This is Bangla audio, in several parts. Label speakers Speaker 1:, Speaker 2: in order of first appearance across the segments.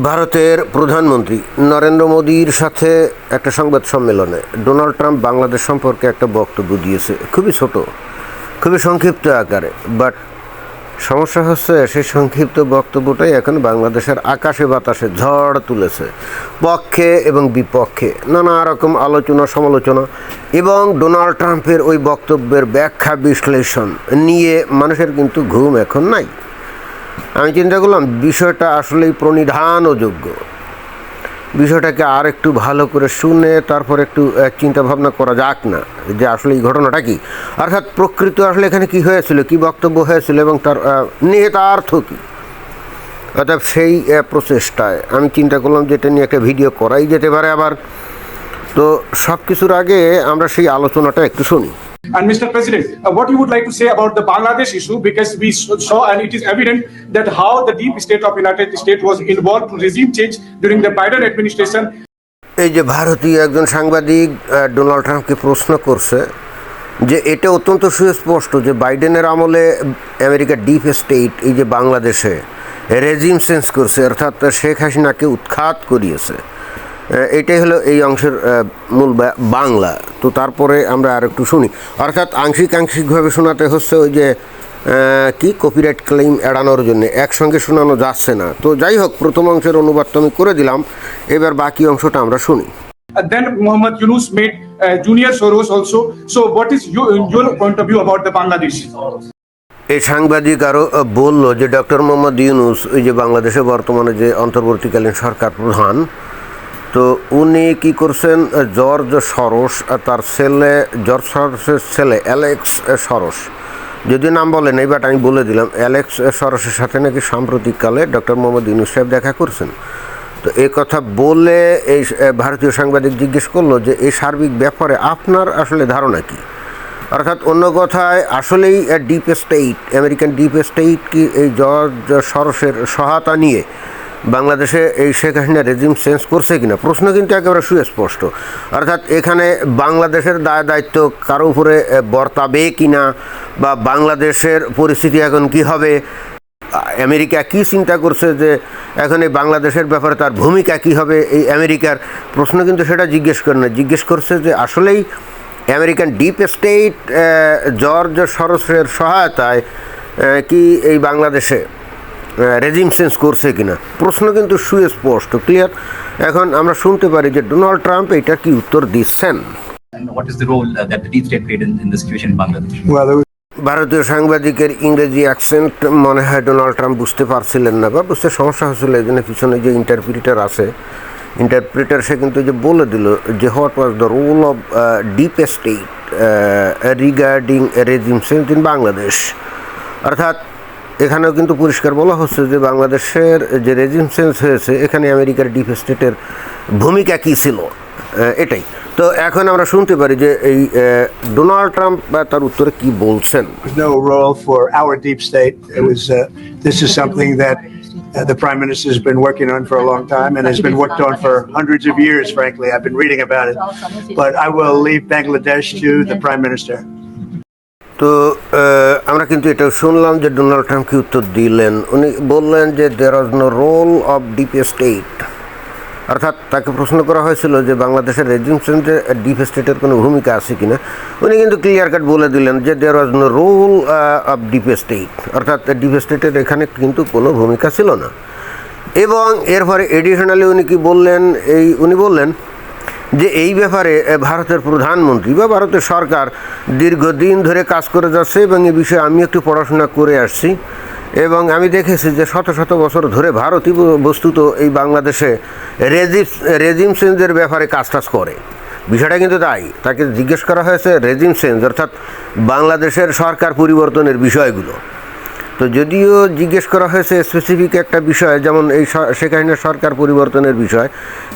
Speaker 1: ভারতের প্রধানমন্ত্রী নরেন্দ্র মোদীর সাথে একটা সংবাদ সম্মেলনে ডোনাল্ড ট্রাম্প বাংলাদেশ সম্পর্কে একটা বক্তব্য দিয়েছে। খুবই ছোট, খুবই সংক্ষিপ্ত আকারে, বাট সমস্যা হচ্ছে সেই সংক্ষিপ্ত বক্তব্যটাই এখন বাংলাদেশের আকাশে বাতাসে ঝড় তুলেছে, পক্ষে এবং বিপক্ষে। নানা রকম আলোচনা, সমালোচনা এবং ডোনাল্ড ট্রাম্পের ওই বক্তব্যের ব্যাখ্যা বিশ্লেষণ নিয়ে মানুষের কিন্তু ঘুম এখন নাই। আমি চিন্তা করলাম বিষয়টা আসলেই প্রণিধান যোগ্য বিষয়টাকে আর একটু ভালো করে শুনে তারপর একটু আহ, চিন্তা ভাবনা করা যাক না যে আসলে এই ঘটনাটা কি? অর্থাৎ প্রকৃত আসলে এখানে কি হয়েছিল কি বক্তব্য হয়েছিল এবং তার নিহিতার্থ কী? অর্থাৎ সেই প্রচেষ্টায় আমি চিন্তা করলাম যে এটা নিয়ে একটা ভিডিও করাই যেতে পারে আবার। তো সব কিছুর আগে আমরা সেই আলোচনাটা একটু শুনি।
Speaker 2: And Mr. President, uh, what you would like to say about the Bangladesh issue, because we saw and it is evident that how the deep state of United States was involved to regime change during the Biden administration.
Speaker 1: এই যে ভারতীয় একজন সাংবাদিক ডোনাল্ড ট্রাম্পকে প্রশ্ন করছে যে এটা অত্যন্ত সুস্পষ্ট যে বাইডেনের আমলে আমেরিকার ডিপ স্টেট এই যে বাংলাদেশে রেজিম চেঞ্জ করছে অর্থাৎ শেখ হাসিনাকে উৎখাত করিয়েছে এটাই হলো এই অংশের মূল বাংলা। তো তারপরে আমরা আর একটু শুনি। অর্থাৎ আংশিক আংশিকভাবে শোনাতে হচ্ছে ওই যে কি কপিরাইট ক্লেম এড়ানোর জন্য। একসঙ্গে শোনানো যাচ্ছে না। তো যাই হোক প্রথম অংশের অনুবাদ তো আমি করে দিলাম। এবার বাকি অংশটা আমরা শুনি।
Speaker 2: Then Muhammad Yunus made uh, Junior Soros also. So, what is your, your point of view about the Bangladesh?
Speaker 1: এই সাংবাদিক আরও বলল যে ডক্টর মোহাম্মদ ইউনুস ওই যে বাংলাদেশে বর্তমানে যে অন্তর্বর্তীকালীন সরকার প্রধান তো উনি কি করছেন? জর্জ সরস তার ছেলে, জর্জ সরসের ছেলে অ্যালেক্স সরস। যদি নাম বলেন, এই বাট আমি বলে দিলাম, অ্যালেক্স সরসের সাথে নাকি সাম্প্রতিককালে ডক্টর মোহাম্মদ ইউনুস সাহেব দেখা করছেন। তো এই কথা বলে এই ভারতীয় সাংবাদিক জিজ্ঞেস করল যে, এই সার্বিক ব্যাপারে আপনার আসলে ধারণা কী? অর্থাৎ অন্য কথায়, আসলেই deep state, American deep state কি এই জর্জ সরসের সহায়তা নিয়ে বাংলাদেশে এই শেখ হাসিনা রেজিম চেঞ্জ করছে কিনা? প্রশ্ন কিন্তু একেবারে সুস্পষ্ট। অর্থাৎ এখানে বাংলাদেশের দায় দায়িত্ব কারও উপরে বর্তাবে কিনা বা বাংলাদেশের পরিস্থিতি এখন কি হবে? আমেরিকা কি চিন্তা করছে যে এখন এই বাংলাদেশের ব্যাপারে তার ভূমিকা কি হবে এই আমেরিকার? প্রশ্ন কিন্তু সেটা জিজ্ঞেস করে না। জিজ্ঞেস করছে যে আসলেই আমেরিকান ডিপ স্টেট জর্জ সরসের সহায়তায় কি এই বাংলাদেশে রেজিম চেঞ্জ করছে কিনা? প্রশ্ন কিন্তু সুস্পষ্ট ক্লিয়ার এখন আমরা শুনতে পারি যে ডোনাল্ড ট্রাম্প এটা কি উত্তর দিচ্ছেন?
Speaker 3: Uh,
Speaker 1: ভারতীয় সাংবাদিকের ইংরেজি অ্যাকসেন্ট মনে হয় ডোনাল্ড ট্রাম্প বুঝতে পারছিলেন না বা বুঝতে সমস্যা হচ্ছিল এই জন্য পিছনে যে ইন্টারপ্রিটার আছে ইন্টারপ্রিটার সে কিন্তু যে বলে দিল যে what was the role of deep state regarding regime change in Bangladesh অর্থাৎ এখানেও কিন্তু পরিষ্কার বলা হচ্ছে যে বাংলাদেশের যে রেজিম চেঞ্জ হয়েছে এখানে আমেরিকার ডিপ স্টেটের ভূমিকা কী ছিল এটাই তো এখন আমরা শুনতে পারি যে এই ডোনাল্ড ট্রাম্প বা তার উত্তরে কি বলছেন
Speaker 4: for deep state. Uh, is something that uh, the prime minister has been working on for a long time and has been worked on for hundreds of years, frankly. I've been reading about it. But I will leave Bangladesh to the prime minister.
Speaker 1: তো আমরা কিন্তু এটা শুনলাম যে ডোনাল্ড ট্রাম্প কি উত্তর দিলেন। উনি বললেন যে there was no role of deep state অর্থাৎ তাকে প্রশ্ন করা হয়েছিল যে বাংলাদেশের রেজিম চেঞ্জে ডিপ স্টেটের কোনো ভূমিকা আছে কিনা। উনি কিন্তু ক্লিয়ার কাট বলে দিলেন যে there was no role of deep state অর্থাৎ ডিপ স্টেটের এখানে কিন্তু কোনো ভূমিকা ছিল না। এবং এরপরে এডিশনালি উনি কি বললেন, এই উনি বললেন যে এই ব্যাপারে ভারতের প্রধানমন্ত্রী বা ভারতের সরকার দীর্ঘদিন ধরে কাজ করে যাচ্ছে এবং এ বিষয়ে আমি একটু পড়াশোনা করে আসছি এবং আমি দেখেছি যে শত শত বছর ধরে ভারতই বস্তুত এই বাংলাদেশে রেজিম রেজিম চেঞ্জের ব্যাপারে কাজ টাজ করে। বিষয়টা কিন্তু তাই। তাকে জিজ্ঞেস করা হয়েছে রেজিম চেঞ্জ, অর্থাৎ বাংলাদেশের সরকার পরিবর্তনের বিষয়গুলো। তো যদিও জিজ্ঞেস করা হয়েছে স্পেসিফিক একটা বিষয়, যেমন এই স- শেখ সরকার পরিবর্তনের বিষয়,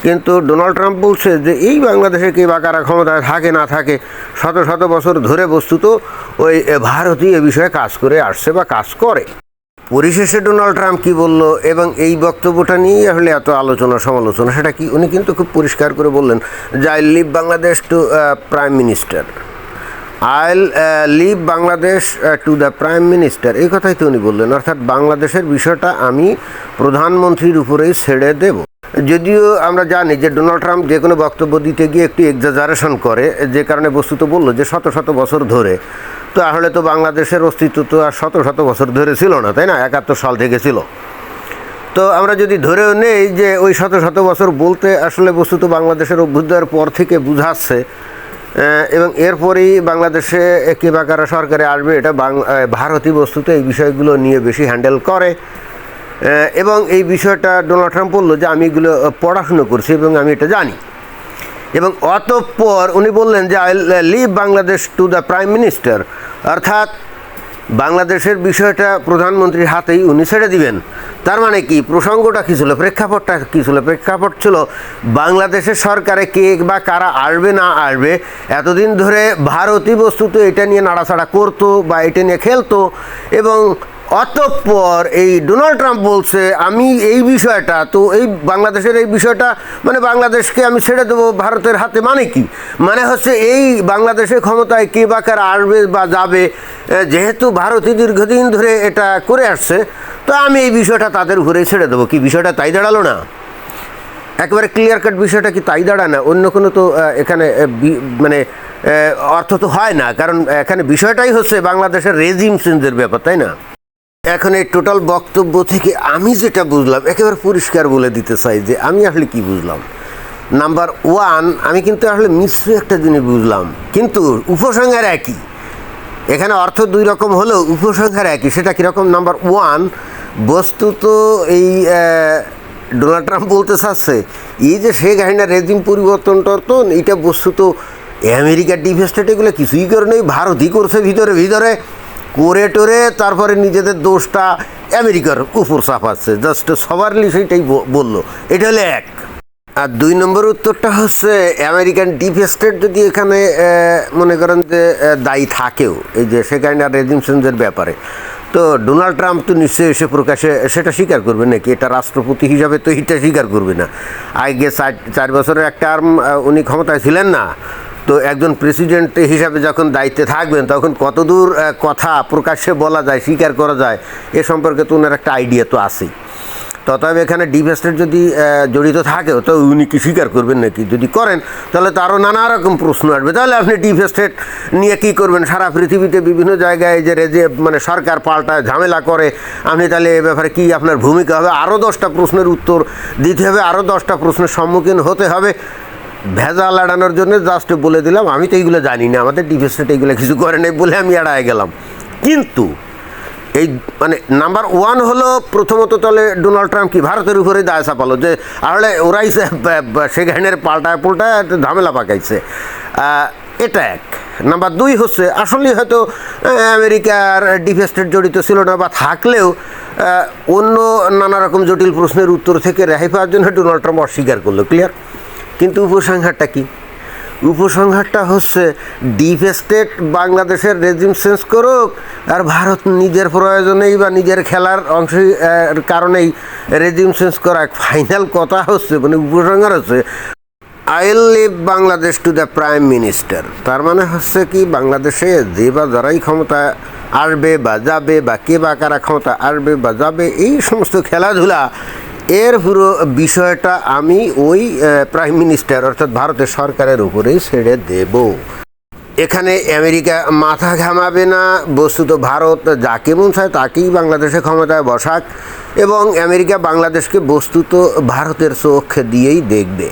Speaker 1: কিন্তু ডোনাল্ড ট্রাম্প বলছে যে এই বাংলাদেশে কে বা কারা ক্ষমতায় থাকে, না থাকে, শত শত বছর ধরে বস্তুত ওই ভারতই এ বিষয়ে কাজ করে আসছে বা কাজ করে। পরিশেষে ডোনাল্ড ট্রাম্প কি বলল এবং এই বক্তব্যটা নিয়েই আসলে এত আলোচনা, সমালোচনা, সেটা কি উনি কিন্তু খুব পরিষ্কার করে বললেন যে I leave Bangladesh to prime minister. I'll leave Bangladesh to the prime minister এই কথাই তো উনি বললেন। অর্থাৎ বাংলাদেশের বিষয়টা আমি প্রধানমন্ত্রীর উপরেই ছেড়ে দেব। যদিও আমরা জানি যে ডোনাল্ড ট্রাম্প যে কোনো বক্তব্য দিতে গিয়ে একটু এক্সাজারেশন করে, যে কারণে বস্তুত বলল যে শত শত বছর ধরে। তো আসলে তো বাংলাদেশের অস্তিত্ব তো আর শত শত বছর ধরে ছিল না, তাই না? একাত্তর সাল থেকে ছিল। তো আমরা যদি ধরেও নেই যে ওই শত শত বছর বলতে আসলে বস্তুত বাংলাদেশের অভ্যুদয়ের পর থেকে বুঝাচ্ছে এবং এরপরেই বাংলাদেশে কে বা কারা সরকারে আসবে, এটা ভারতী বস্তুতে এই বিষয়গুলো নিয়ে বেশি হ্যান্ডেল করে। এবং এই বিষয়টা ডোনাল্ড ট্রাম্প বলল যে, আমি এগুলো পড়াশুনো করছি এবং আমি এটা জানি। এবং অতঃপর উনি বললেন যে I leave Bangladesh to the prime minister অর্থাৎ বাংলাদেশের বিষয়টা প্রধানমন্ত্রীর হাতেই উনি ছেড়ে দিবেন। তার মানে কি? প্রসঙ্গটা কী ছিল? প্রেক্ষাপটটা কী ছিল? প্রেক্ষাপট ছিল বাংলাদেশের সরকারে কে বা কারা আসবে, না আসবে, এতদিন ধরে ভারতই বস্তুত এটা নিয়ে নাড়াচাড়া করতো বা এটা নিয়ে খেলতো এবং অতঃপর এই ডোনাল্ড ট্রাম্প বলছে, আমি এই বিষয়টা, তো এই বাংলাদেশের এই বিষয়টা মানে বাংলাদেশকে আমি ছেড়ে দেবো ভারতের হাতে মানে কি? মানে হচ্ছে এই বাংলাদেশের ক্ষমতায় কে বা কারা আসবে বা যাবে যেহেতু ভারতই দীর্ঘদিন ধরে এটা করে আসছে, তো আমি এই বিষয়টা তাদের উপরেই ছেড়ে দেবো। কি বিষয়টা তাই দাঁড়াল না? একেবারে ক্লিয়ার কাট বিষয়টা কি তাই দাঁড়ায় না? অন্য কোনো তো এখানে মানে অর্থ তো হয় না, কারণ এখানে বিষয়টাই হচ্ছে বাংলাদেশের রেজিম চেঞ্জের ব্যাপার, তাই না? এখন এই টোটাল বক্তব্য থেকে আমি যেটা বুঝলাম, একেবারে পরিষ্কার বলে দিতে চাই যে আমি আসলে কি বুঝলাম। নাম্বার ওয়ান আমি কিন্তু আসলে মিশ্র একটা জিনিস বুঝলাম। কিন্তু উপসংহার একই। এখানে অর্থ দুই রকম হলেও উপসংহার একই। সেটা কীরকম? নাম্বার ওয়ান বস্তুত এই ডোনাল্ড ট্রাম্প বলতে চাচ্ছে, এই যে শেখ হাসিনা রেজিম পরিবর্তন টর্তন এটা বস্তুত আমেরিকার ডিভেস্টেট এগুলো কিছুই করে নেই, ভারতই করছে ভিতরে ভিতরে। করে টোরে তারপরে নিজেদের দোষটা আমেরিকার উপর চাপাচ্ছে জাস্ট সবারলি সেইটাই বলল। এটা হলো এক। আর দুই নম্বর উত্তরটা হচ্ছে আমেরিকান ডিপ স্টেট যদি এখানে মনে করেন যে দায়ী থাকেও, এই যে সেখানে রেজিম চেঞ্জের ব্যাপারে। তো ডোনাল্ড ট্রাম্প তো নিশ্চয়ই এসে প্রকাশে, সেটা স্বীকার করবে নাকি? এটা রাষ্ট্রপতি হিসাবে তো এটা স্বীকার করবে না। আগে চার চার বছরের একটা আর্ম উনি ক্ষমতায় ছিলেন না। তো একজন প্রেসিডেন্ট হিসাবে যখন দায়িত্বে থাকবেন, তখন কতদূর কথা প্রকাশ্যে বলা যায়, স্বীকার করা যায়, এ সম্পর্কে তো ওনার একটা আইডিয়া তো আছেই। তথাপি এখানে ডিপ স্টেট যদি জড়িত থাকেও তো উনি কি স্বীকার করবেন নাকি? যদি করেন, তাহলে তো আরও নানা রকম প্রশ্ন আসবে। তাহলে আপনি ডিপ স্টেট নিয়ে কী করবেন? সারা পৃথিবীতে বিভিন্ন জায়গায় যে রেজে মানে সরকার পাল্টায় ঝামেলা করে, আপনি তাহলে এ ব্যাপারে কী আপনার ভূমিকা হবে? আরও দশটা প্রশ্নের উত্তর দিতে হবে আরও দশটা প্রশ্নের সম্মুখীন হতে হবে। ভেজা লাড়ানোর জন্য জাস্ট বলে দিলাম, আমি তো এইগুলো জানি না, আমাদের ডিপ স্টেট এইগুলো কিছু করে নেই বলে আমি এড়ায় গেলাম। কিন্তু এই মানে নাম্বার ওয়ান হলো প্রথমত তাহলে ডোনাল্ড ট্রাম্প কি ভারতের উপরে দায় চাপালো, যে আসলে ওরাই সে ব- ব- পাল্টায় পুল্টায় ঝামেলা পাকাইছে। এটা এক। নাম্বার দুই হচ্ছে আসলে হয়তো আমেরিকার ডিফেস্টেড জড়িত ছিল না বা থাকলেও অন্য নানা রকম জটিল প্রশ্নের উত্তর থেকে রেহাই পাওয়ার জন্য ডোনাল্ড ট্রাম্প অস্বীকার করল ক্লিয়ার কিন্তু উপসংহারটা কি? উপসংহারটা হচ্ছে ডিপ স্টেট বাংলাদেশের রেজিম চেঞ্জ করুক আর ভারত নিজের প্রয়োজনেই বা নিজের খেলার অংশ কারণেই রেজিম চেঞ্জ করা ফাইনাল কথা হচ্ছে মানে উপসংহার হচ্ছে I leave Bangladesh to the prime minister তার মানে হচ্ছে কি, বাংলাদেশে যে বা যারাই ক্ষমতা আসবে বা যাবে বা কে বা কারা ক্ষমতা আসবে বা যাবে, এই সমস্ত খেলাধুলা এর পুরো বিষয়টা আমি ওই প্রাইম মিনিস্টার অর্থাৎ ভারতের সরকারের উপরেই ছেড়ে দেব। এখানে আমেরিকা মাথা ঘামাবে না, বস্তুত ভারত যাকে মন চায় তাকেই বাংলাদেশে ক্ষমতায় বসাক এবং আমেরিকা বাংলাদেশকে বস্তুত ভারতের চোখ দিয়েই দেখবে।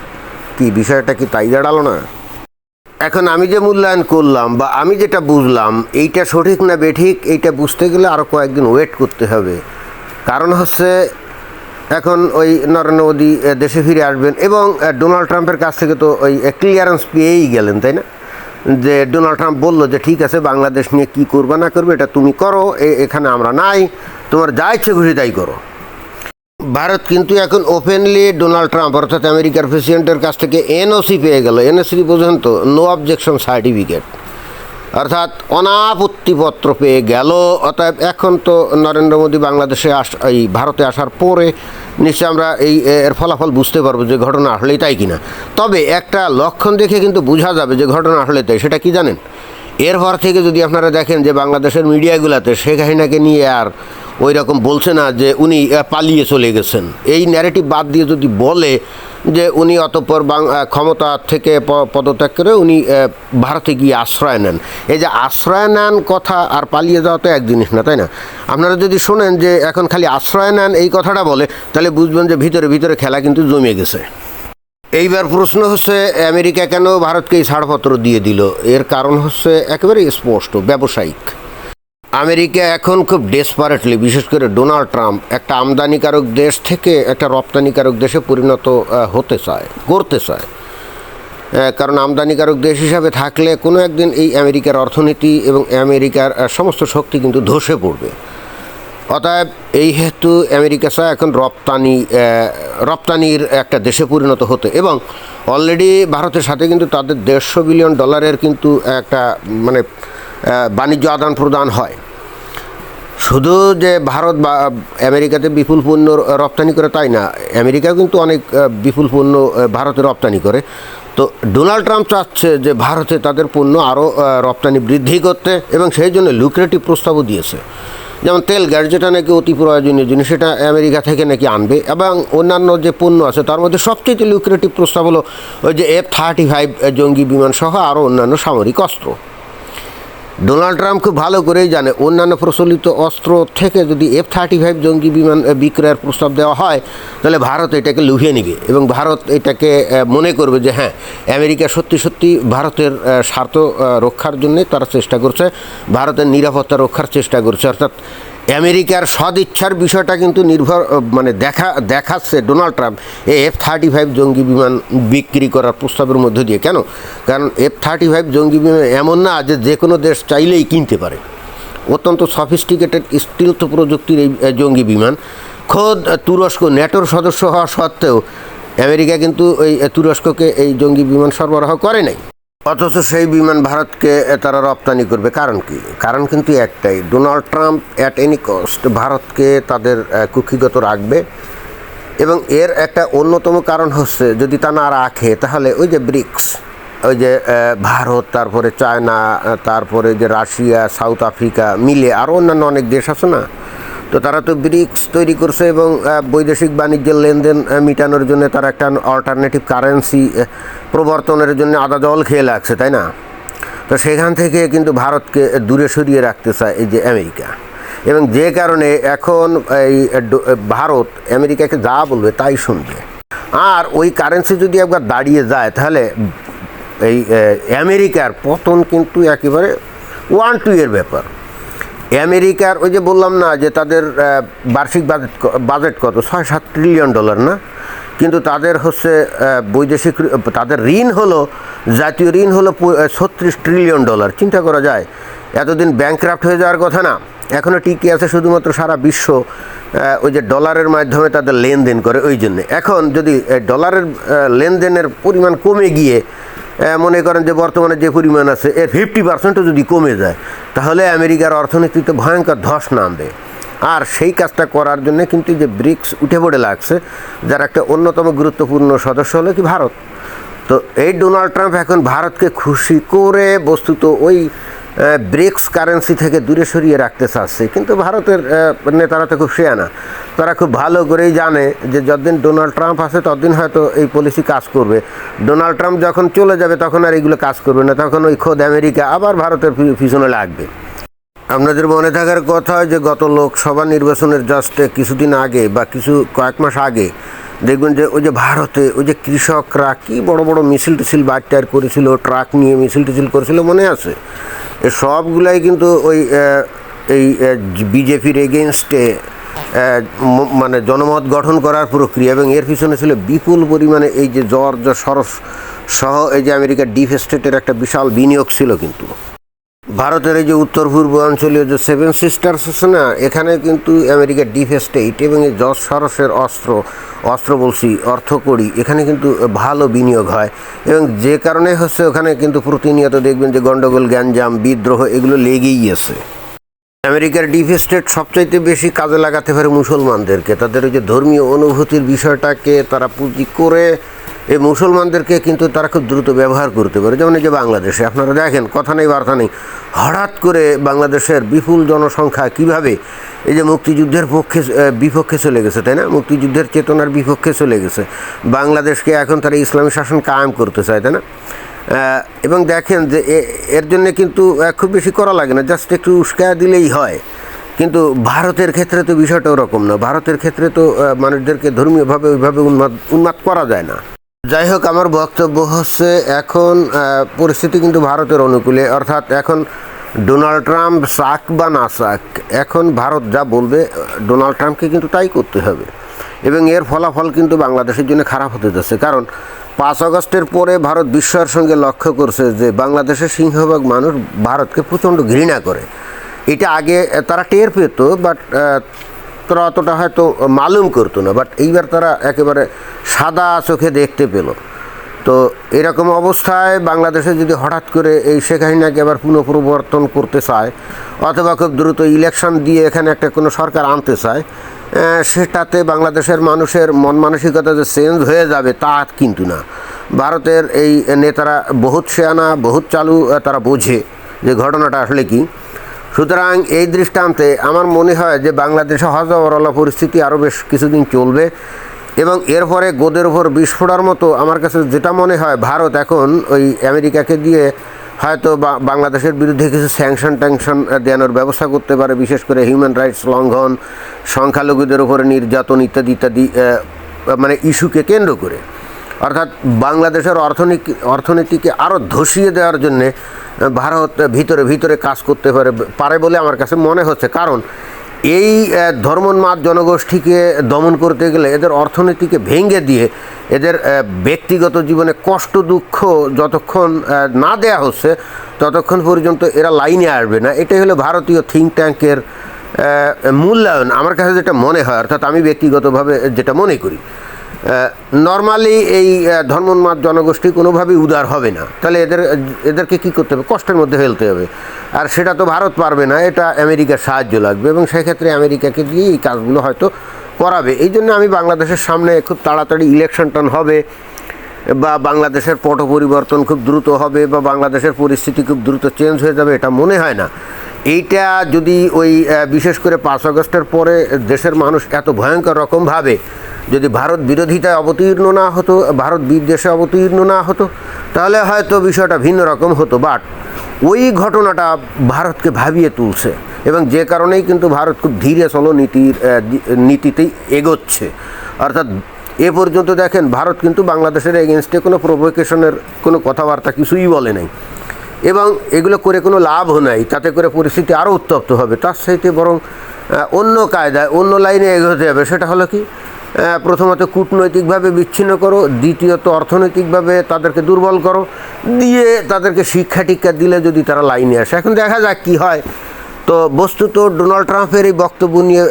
Speaker 1: কি বিষয়টা কি তাই দাঁড়াল না? এখন আমি যে মূল্যায়ন করলাম বা আমি যেটা বুঝলাম, এইটা সঠিক না বেঠিক, এইটা বুঝতে গেলে আরও কয়েকদিন ওয়েট করতে হবে। কারণ হচ্ছে এখন ওই নরেন্দ্র মোদী দেশে ফিরে আসবেন এবং ডোনাল্ড ট্রাম্পের কাছ থেকে তো ওই ক্লিয়ারেন্স পেয়েই গেলেন, তাই না? যে ডোনাল্ড ট্রাম্প বলল যে, ঠিক আছে, বাংলাদেশ নিয়ে কী করবে না করবে, এটা তুমি করো এখানে আমরা নাই, তোমার যা ইচ্ছে খুশি তাই করো। ভারত কিন্তু এখন ওপেনলি ডোনাল্ড ট্রাম্প অর্থাৎ আমেরিকার প্রেসিডেন্টের কাছ থেকে এনওসি পেয়ে গেল। এনওসি পর্যন্ত নো অবজেকশন সার্টিফিকেট অর্থাৎ অনাপত্তিপত্র পেয়ে গেল। অতএব এখন তো নরেন্দ্র মোদী বাংলাদেশে আস, এই ভারতে আসার পরে নিশ্চয় আমরা এই এর ফলাফল বুঝতে পারব যে ঘটনা আসলেই তাই কিনা। তবে একটা লক্ষণ দেখে কিন্তু বোঝা যাবে যে ঘটনা আসলে তাই, সেটা কি জানেন? এরপর থেকে যদি আপনারা দেখেন যে বাংলাদেশের মিডিয়াগুলোতে শেখ হাসিনাকে নিয়ে আর ওই রকম বলছে না যে উনি পালিয়ে চলে গেছেন। এই ন্যারেটিভ বাদ দিয়ে যদি বলে যে উনি অতঃপর ক্ষমতা থেকে পদত্যাগ করে উনি ভারতে গিয়ে আশ্রয় নেন। এই যে আশ্রয় নেন কথা আর পালিয়ে যাওয়া তো এক জিনিস না, তাই না? আপনারা যদি শোনেন যে এখন খালি আশ্রয় নেন এই কথাটা বলে, তাহলে বুঝবেন যে ভিতরে ভিতরে খেলা কিন্তু জমে গেছে। এইবার প্রশ্ন হচ্ছে, আমেরিকা কেন ভারতকে এই ছাড়পত্র দিয়ে দিল? এর কারণ হচ্ছে একেবারে স্পষ্ট, ব্যবসায়িক। আমেরিকা এখন খুব ডেসপারেটলি বিশেষ করে ডোনাল্ড ট্রাম্প, একটা আমদানিকারক দেশ থেকে একটা রপ্তানিকারক দেশে পরিণত হতে চায়, করতে চায়। কারণ আমদানিকারক দেশ হিসাবে থাকলে কোনো একদিন এই আমেরিকার অর্থনীতি এবং আমেরিকার সমস্ত শক্তি কিন্তু ধসে পড়বে। অতএব এই হেতু আমেরিকা চায় এখন রপ্তানি রপ্তানির একটা দেশে পরিণত হতে এবং অলরেডি ভারতের সাথে কিন্তু তাদের দেড়শো বিলিয়ন ডলারের কিন্তু একটা মানে বাণিজ্য আদান প্রদান হয়। শুধু যে ভারত বা আমেরিকাতে বিপুল পণ্য রপ্তানি করে তাই না আমেরিকা কিন্তু অনেক বিপুল পণ্য ভারতে রপ্তানি করে। তো ডোনাল্ড ট্রাম্প চাচ্ছে যে ভারতে তাদের পণ্য আরও রপ্তানি বৃদ্ধি করতে এবং সেই জন্য লুক্রেটিভ প্রস্তাবও দিয়েছে। যেমন তেল গ্যাস যেটা নাকি অতি প্রয়োজনীয় জিনিস, সেটা আমেরিকা থেকে নাকি আনবে এবং অন্যান্য যে পণ্য আছে, তার মধ্যে সবচেয়ে লুক্রেটিভ প্রস্তাব হলো ওই যে এফ থার্টি ফাইভ জঙ্গি বিমান সহ আরও অন্যান্য সামরিক অস্ত্র। ডোনাল্ড ট্রাম্প খুব ভালো করেই জানে, অন্যান্য প্রচলিত অস্ত্র থেকে যদি এফ থার্টি ফাইভ জঙ্গি বিমান বিক্রয়ের প্রস্তাব দেওয়া হয়, তাহলে ভারত এটাকে লুভিয়ে নেবে এবং ভারত এটাকে মনে করবে যে হ্যাঁ আমেরিকা সত্যি সত্যি ভারতের স্বার্থ রক্ষার জন্যে তারা চেষ্টা করছে, ভারতের নিরাপত্তা রক্ষার চেষ্টা করছে। অর্থাৎ আমেরিকার সদিচ্ছার বিষয়টা কিন্তু নির্ভর মানে দেখা, দেখাচ্ছে ডোনাল্ড ট্রাম্প এই এফ থার্টি ফাইভ জঙ্গি বিমান বিক্রি করার প্রস্তাবের মধ্য দিয়ে। কেন? কারণ এফ থার্টি ফাইভ জঙ্গি বিমান এমন না যে যে কোনো দেশ চাইলেই কিনতে পারে। অত্যন্ত সফিস্টিকেটেড স্টিলথ প্রযুক্তির এই জঙ্গি বিমান। খোদ তুরস্ক ন্যাটোর সদস্য হওয়া সত্ত্বেও আমেরিকা কিন্তু এই তুরস্ককে এই জঙ্গি বিমান সরবরাহ করে নাই। অথচ সেই বিমান ভারতকে তারা রপ্তানি করবে। কারণ কি? কারণ কিন্তু একটাই, Donald Trump at any cost ভারতকে তাদের কুক্ষিগত রাখবে এবং এর একটা অন্যতম কারণ হচ্ছে যদি তা না রাখে, তাহলে ওই যে ব্রিক্স, ওই যে ভারত, তারপরে চায়না তারপরে যে রাশিয়া, সাউথ আফ্রিকা মিলে আরও অন্যান্য অনেক দেশ আছে না? তো তারা তো ব্রিক্স তৈরি করছে এবং বৈদেশিক বাণিজ্যের লেনদেন মিটানোর জন্য তারা একটা অল্টারনেটিভ কারেন্সি প্রবর্তনের জন্য আদা জল খেয়ে লাগছে, তাই না? তো সেখান থেকে কিন্তু ভারতকে দূরে সরিয়ে রাখতে চায় এই যে আমেরিকা। এবং যে কারণে এখন এই ভারত আমেরিকাকে যা বলবে তাই শুনবে। আর ওই কারেন্সি যদি একবার দাঁড়িয়ে যায়, তাহলে এই আমেরিকার পতন কিন্তু একেবারে ওয়ান টু এর ব্যাপার। আমেরিকার ওই যে বললাম না যে তাদের বার্ষিক বাজেট বাজেট কত? ছয় সাত ট্রিলিয়ন ডলার না? কিন্তু তাদের হচ্ছে বৈদেশিক তাদের ঋণ হলো, জাতীয় ঋণ হলো ছত্রিশ ট্রিলিয়ন ডলার চিন্তা করা যায়, এতদিন ব্যাংক্রাফ্ট হয়ে যাওয়ার কথা না। এখনও টিকে আছে শুধুমাত্র সারা বিশ্ব ওই যে ডলারের মাধ্যমে তাদের লেনদেন করে, ওই জন্যে। এখন যদি ডলারের লেনদেনের পরিমাণ কমে গিয়ে মনে করেন যে বর্তমানে যে পরিমাণ আছে এর ফিফটি পার্সেন্টও যদি কমে যায়, তাহলে আমেরিকার অর্থনীতিতে ভয়ঙ্কর ধস নামবে। আর সেই কাজটা করার জন্য কিন্তু যে ব্রিক্স উঠে পড়ে লাগছে, যার একটা অন্যতম গুরুত্বপূর্ণ সদস্য হলো কি ভারত। তো এই ডোনাল্ড ট্রাম্প এখন ভারতকে খুশি করে বস্তুত ওই ব্রিক্স কারেন্সি থেকে দূরে সরিয়ে রাখতে চাচ্ছে। কিন্তু ভারতের নেতারা তো খুব শেয়ানা তারা খুব ভালো করেই জানে যে যতদিন ডোনাল্ড ট্রাম্প আছে, ততদিন হয়তো এই পলিসি কাজ করবে। ডোনাল্ড ট্রাম্প যখন চলে যাবে, তখন আর এগুলো কাজ করবে না। তখন ওই খোদ আমেরিকা আবার ভারতের পিছনে লাগবে। আপনাদের মনে থাকার কথা যে গত লোকসভা নির্বাচনের জাস্ট কিছুদিন আগে বা কিছু কয়েক মাস আগে দেখবেন যে ওই যে ভারতে ওই যে কৃষকরা কি বড় বড় মিছিল টিছিল টায়ার করেছিল, ট্রাক নিয়ে মিছিল টিছিল করেছিল, মনে আছে? এ সবগুলাই কিন্তু ওই এই বিজেপির এগেনস্টে মানে জনমত গঠন করার প্রক্রিয়া এবং এর পিছনে ছিল বিপুল পরিমাণে এই যে জর্জ সরস সহ এই যে আমেরিকার ডিপ স্টেটের একটা বিশাল বিনিয়োগ ছিল কিন্তু। ভারতের এই যে উত্তর পূর্ব পূর্বাঞ্চলীয় যে সেভেন সিস্টার্স আছে না, এখানে কিন্তু আমেরিকার ডিপ স্টেট এবং এই যশ সরসের অস্ত্র অস্ত্র বলছি, অর্থকড়ি, এখানে কিন্তু ভালো বিনিয়োগ হয়। এবং যে কারণে হচ্ছে ওখানে কিন্তু প্রতিনিয়ত দেখবেন যে গণ্ডগোল গ্যাঞ্জাম, বিদ্রোহ এগুলো লেগেই আছে। আমেরিকার ডিপ স্টেট সবচাইতে বেশি কাজে লাগাতে পারে মুসলমানদেরকে। তাদের ওই যে ধর্মীয় অনুভূতির বিষয়টাকে তারা পুঁজি করে এই মুসলমানদেরকে কিন্তু তারা খুব দ্রুত ব্যবহার করতে পারে। যেমন এই যে বাংলাদেশে, আপনারা দেখেন, কথা নেই, বার্তা নেই। হঠাৎ করে বাংলাদেশের বিপুল জনসংখ্যা কীভাবে এই যে মুক্তিযুদ্ধের পক্ষে বিপক্ষে চলে গেছে, তাই না? মুক্তিযুদ্ধের চেতনার বিপক্ষে চলে গেছে। বাংলাদেশকে এখন তারা ইসলামী শাসন কায়েম করতে চায়, তাই না? এবং দেখেন যে এর জন্য কিন্তু খুব বেশি করা লাগে না, জাস্ট একটু উস্কায়া দিলেই হয়। কিন্তু ভারতের ক্ষেত্রে তো বিষয়টা ওরকম না। ভারতের ক্ষেত্রে তো মানুষদেরকে ধর্মীয়ভাবে ওইভাবে উন্মাদ উন্মাদ করা যায় না। যাই হোক, আমার বক্তব্য হচ্ছে এখন পরিস্থিতি কিন্তু ভারতের অনুকূলে। অর্থাৎ এখন ডোনাল্ড ট্রাম্প চাক বা না চাক, এখন ভারত যা বলবে, ডোনাল্ড ট্রাম্পকে কিন্তু তাই করতে হবে। এবং এর ফলাফল কিন্তু বাংলাদেশের জন্য খারাপ হতে যাচ্ছে। কারণ পাঁচ আগস্টের পরে ভারত বিস্ময়ের সঙ্গে লক্ষ্য করছে যে, বাংলাদেশের সিংহভাগ মানুষ ভারতকে প্রচণ্ড ঘৃণা করে। এটা আগে, তারা টের পেত বাট তারা অতটা হয়তো মালুম করতো না বাট এইবার তারা একেবারে সাদা চোখে দেখতে পেল। তো এরকম অবস্থায় বাংলাদেশে যদি হঠাৎ করে এই শেখ হাসিনাকে আবার পুনঃপ্রবর্তন করতে চায়, অথবা খুব দ্রুত ইলেকশন দিয়ে এখানে একটা কোনো সরকার আনতে চায় সেটাতে বাংলাদেশের মানুষের মন মানসিকতা যে চেঞ্জ হয়ে যাবে তা কিন্তু না। ভারতের এই নেতারা বহুত শেয়ানা বহুত চালু, তারা বোঝে যে ঘটনাটা আসলে কি। সুতরাং এই দৃষ্টান্তে আমার মনে হয় যে বাংলাদেশে হজবরলা পরিস্থিতি আরও বেশ কিছুদিন চলবে এবং এরপরে গোদের ওপর বিস্ফোরার মতো আমার কাছে যেটা মনে হয়, ভারত এখন ওই আমেরিকাকে দিয়ে হয়তো বাংলাদেশের বিরুদ্ধে কিছু স্যাংশন ট্যাংশন দেওয়ানোর ব্যবস্থা করতে পারে, বিশেষ করে হিউম্যান রাইটস লঙ্ঘন, সংখ্যালঘুদের উপরে নির্যাতন ইত্যাদি ইত্যাদি মানে ইস্যুকে কেন্দ্র করে। অর্থাৎ বাংলাদেশের অর্থনীতি অর্থনীতিকে আরও ধসিয়ে দেওয়ার জন্যে ভারত ভিতরে ভিতরে কাজ করতে পারে পারে বলে আমার কাছে মনে হচ্ছে। কারণ এই ধর্মোন্মাদ জনগোষ্ঠীকে দমন করতে গেলে এদের অর্থনীতিকে ভেঙে দিয়ে এদের ব্যক্তিগত জীবনে কষ্ট, দুঃখ যতক্ষণ না দেয়া হচ্ছে, ততক্ষণ পর্যন্ত এরা লাইনে আসবে না। এটাই হলো ভারতীয় থিঙ্ক ট্যাঙ্কের মূল্যায়ন। আমার কাছে যেটা মনে হয়, অর্থাৎ আমি ব্যক্তিগতভাবে যেটা মনে করি নর্মালি এই ধর্মোন্মাদ জনগোষ্ঠী কোনোভাবেই উদার হবে না। তাহলে এদের, এদেরকে কী করতে হবে? কষ্টের মধ্যে ফেলতে হবে। আর সেটা তো ভারত পারবে না, এটা আমেরিকার সাহায্য লাগবে এবং সেক্ষেত্রে আমেরিকাকে দিয়ে এই কাজগুলো হয়তো করাবে। এই জন্য আমি বাংলাদেশের সামনে খুব তাড়াতাড়ি ইলেকশন টান হবে। বা বাংলাদেশের পট পরিবর্তন খুব দ্রুত হবে বা বাংলাদেশের পরিস্থিতি খুব দ্রুত চেঞ্জ হয়ে যাবে, এটা মনে হয় না। এইটা যদি ওই বিশেষ করে পাঁচ আগস্টের পরে দেশের মানুষ এত ভয়ঙ্কর রকমভাবে যদি ভারত বিরোধিতায় অবতীর্ণ না হতো, ভারত বিদ্বেষে অবতীর্ণ না হতো, তাহলে হয়তো বিষয়টা ভিন্ন রকম হতো। বাট ওই ঘটনাটা ভারতকে ভাবিয়ে তুলছে এবং যে কারণেই কিন্তু ভারত খুব ধীরে চলো নীতির নীতিতেই এগোচ্ছে। অর্থাৎ এ পর্যন্ত দেখেন ভারত কিন্তু বাংলাদেশের এগেনস্টে কোনো প্রভোকেশনের কোনো কথাবার্তা কিছুই বলে নাই। এবং এগুলো করে কোনো লাভও নাই, তাতে করে পরিস্থিতি আরও উত্তপ্ত হবে। তার সাথে বরং অন্য কায়দায়, অন্য লাইনে এগোতে হবে। সেটা হলো কি প্রথমত কূটনৈতিকভাবে বিচ্ছিন্ন করো, দ্বিতীয়ত অর্থনৈতিকভাবে তাদেরকে দুর্বল করো, দিয়ে তাদেরকে শিক্ষা টিক্ষা দিলে যদি তারা লাইনে আসে। এখন দেখা যাক কী হয়। তো বস্তুত ডোনাল্ড ট্রাম্পের এই বক্তব্য নিয়ে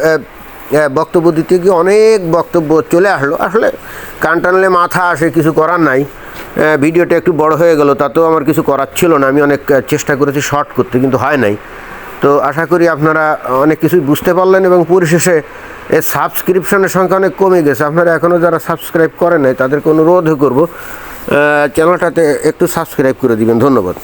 Speaker 1: বক্তব্য দিতে গিয়ে অনেক বক্তব্য চলে আসলো। আসলে কান টানলে মাথা আসে, কিছু করার নাই। ভিডিওটা একটু বড় হয়ে গেল, তাতেও আমার কিছু করার ছিল না। আমি অনেক চেষ্টা করেছি শর্ট করতে, কিন্তু হয় নাই। তো আশা করি আপনারা অনেক কিছুই বুঝতে পারলেন এবং পরিশেষে এর সাবস্ক্রিপশনের সংখ্যা অনেক কমে গেছে। আপনারা এখনও যারা সাবস্ক্রাইব করেন নাই, তাদেরকে অনুরোধ করব চ্যানেলটাতে একটু সাবস্ক্রাইব করে দিবেন। ধন্যবাদ।